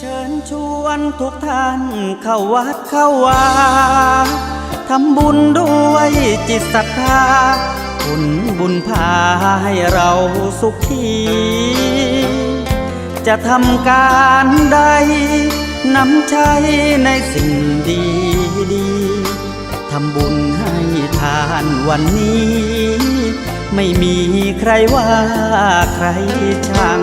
เชิญชวนทุกท่านเข้าวัดเข้าวาทำบุญด้วยจิตศรัทธาผลบุญพาให้เราสุขี จะทำการใดนำใช้ในสิ่งดีดีทำบุญให้ทานวันนี้ ไม่มีใครว่าใครชัง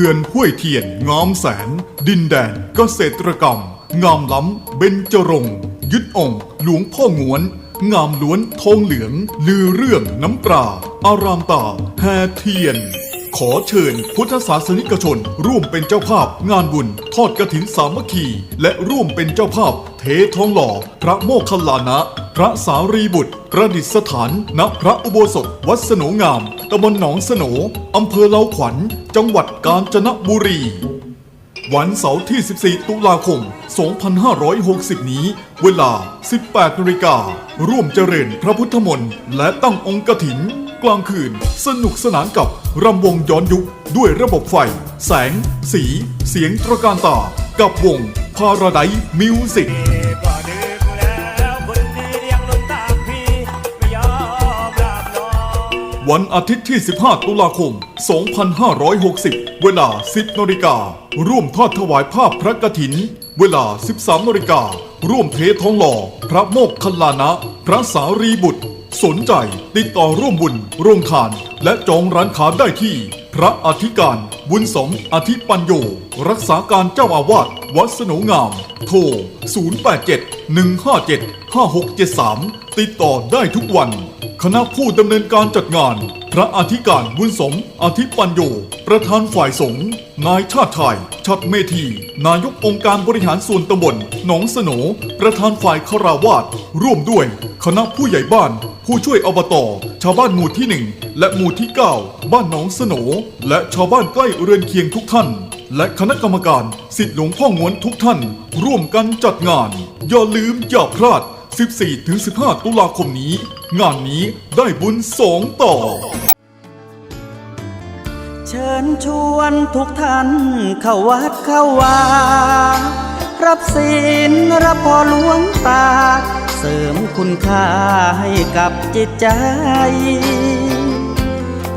ขื่อนห้วยเทียนงามแสน ดินแดนเกษตรกรรม งามล้ำเบญจรงยึดองค์หลวงพ่องวน งามล้วนทองเหลือง ลือเรื่องน้ำปลาอารามตาแฮเทียน ขอเชิญพุทธศาสนิกชน ร่วมเป็นเจ้าภาพงานบุญ ทอดกระถินสามัคคี และร่วมเป็นเจ้าภาพเททองหล่อ พระโมคคัลลานะ พระสารีบุตร ประดิษฐาน ณ พระอุโบสถ วัดสนงาม ตำบลหนองสนอำเภอเลาขวัญ จังหวัดกาญจนบุรี วันเสาร์ที่ 14 ตุลาคม 2560 นี้ เวลา 18นาฬิการ่วมเจริญพระพุทธมนต์และตั้งองค์กถิน กลางคืน สนุกสนานกับรำวงย้อนยุค ด้วยระบบไฟ แสง สี เสียงตระการตา กับวงพาราไดมิวสิก วันอาทิตย์ที่ 15 ตุลาคม 2560 เวลา 10นาฬิกา ร่วมทอดถวายภาพพระกฐิน เวลา 13นาฬิกา ร่วมเททองหล่อ พระโมกขลานะ พระสารีบุตร สนใจ ติดต่อร่วมบุญโรงทาน และจองร้านค้าได้ที่ พระอธิการ บุญสมอธิปัญโย รักษาการเจ้าอาวาส วัดสนงาม โทร 087 157 5673 ติดต่อได้ทุกวัน คณะผู้ดำเนินการจัดงาน พระอธิการบุญสม อธิปัญโย ประธานฝ่ายสงฆ์นายชาติชายชัดเมธี นายกองค์การบริหารส่วนตำบลหนองสโหนประธานฝ่ายคาราวาสร่วมด้วย คณะผู้ใหญ่บ้าน ผู้ช่วยอบตชาวบ้านหมู่ที่หนึ่งและหมู่ที่ 9 บ้านหนองสโหนและชาวบ้านใกล้เรือนเคียงทุกท่านและคณะกรรมการสิทธิหลวงพ่องวนทุกท่าน ร่วมกันจัดงาน อย่าลืมอย่าพลาด 14 ถึง 15 ตุลาคมนี้ งานนี้ได้บุญสองต่อ เชิญชวนทุกท่านเข้าวัดเข้าวา รับศีลรับพอหลวงตา เสริมคุณค่าให้กับจิตใจ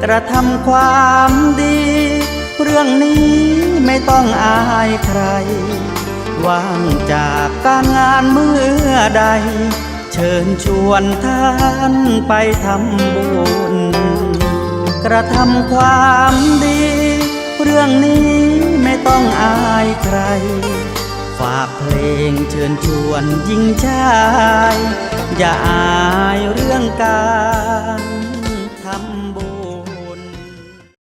กระทำความดี เรื่องนี้ไม่ต้องอายใคร ว่างจากการงานเมื่อใด เชิญชวนท่านไปทำบุญ กระทำความดี เรื่องนี้ไม่ต้องอายใคร ฝากเพลงเชิญชวนยิ่งชาย อย่าอายเรื่องการ